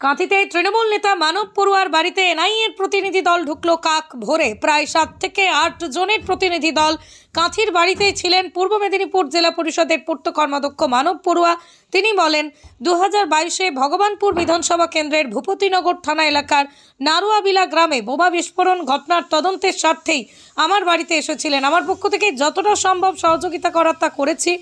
কাঁথিতে তৃণমূল নেতা মানব পড়ুয়ার বাড়িতে এনআইএর প্রতিনিধি দল ঢুকলো কাক ভোরে। প্রায় সাত থেকে আট জনের প্রতিনিধি দল কাঁথির বাড়িতেই ছিলেন পূর্ব মেদিনীপুর জেলা পরিষদের পূর্ত কর্মাধ্যক্ষ মানব পড়ুয়া তিনি বলেন দু হাজার বাইশে ভগবানপুর বিধানসভা কেন্দ্রের ভূপতিনগর থানা এলাকার নারুয়াবিলা গ্রামে বোমা বিস্ফোরণ ঘটনার তদন্তের স্বার্থেই আমার বাড়িতে এসেছিলেন। আমার পক্ষ থেকে যতটা সম্ভব সহযোগিতা করার তা করেছি।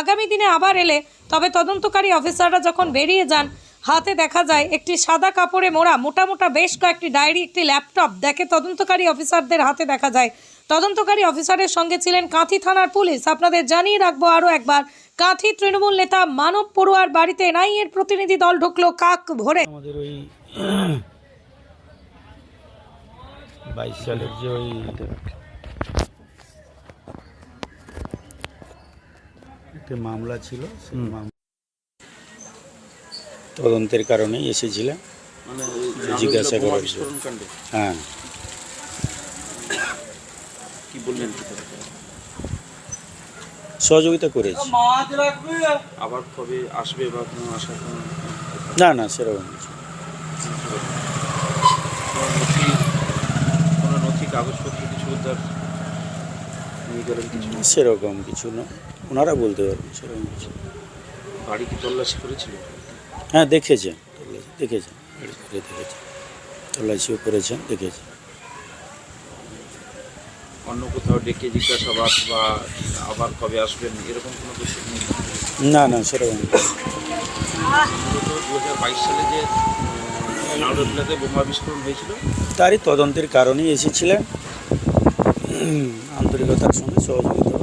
আগামী দিনে আবার এলে তবে তদন্তকারী অফিসাররা যখন বেরিয়ে যান হাতে দেখা যায় একটি সাদা কাপড়ে মোড়া মোটা মোটা বেশ কয়েকটি ডায়েরি একটি ল্যাপটপ। দেখে তদন্তকারী অফিসারদের হাতে দেখা যায়। তদন্তকারী অফিসারের সঙ্গে ছিলেন কাঁথি থানার পুলিশ। আপনাদের জানিয়ে রাখব আরও একবার কাঁথি তৃণমূল নেতা মানব পড়ুয়ার বাড়িতে এনআইএর প্রতিনিধি দল ঢুকলো কাক ভোরে। আমাদের ওই বাইশ সালের যে ওই একটা মামলা ছিল সেই মামলা তদন্তের কারণে এসেছিলাম। মানে জিজ্ঞাসা করার হ্যাঁ। কি বললেন সহযোগিতা করেছি। আবার কবে আসবে বা কোনো আশা কোনো না না সেরকম কিছু কোনো নথি কাগজপত্র উদ্ধার কিছু? সেরকম কিছু না। ওনারা বলতে পারবেন সেরকম কিছু বাড়ি কি তল্লাশি করেছিল হ্যাঁ দেখেছেন দেখেছেন দেখেছেন তল্লাশিও করেছেন দেখেছেন অন্য কোথাও ডেকে জিজ্ঞাসাবাদ বা আবার কবে আসবেন এরকম কোনো কিছু নেই? না না সেরকম দু হাজার বাইশ সালে যে বোমা বিস্ফোরণ হয়েছিল? তারই তদন্তের কারণেই এসেছিলেন। আন্তরিকতার সঙ্গে সহযোগিতা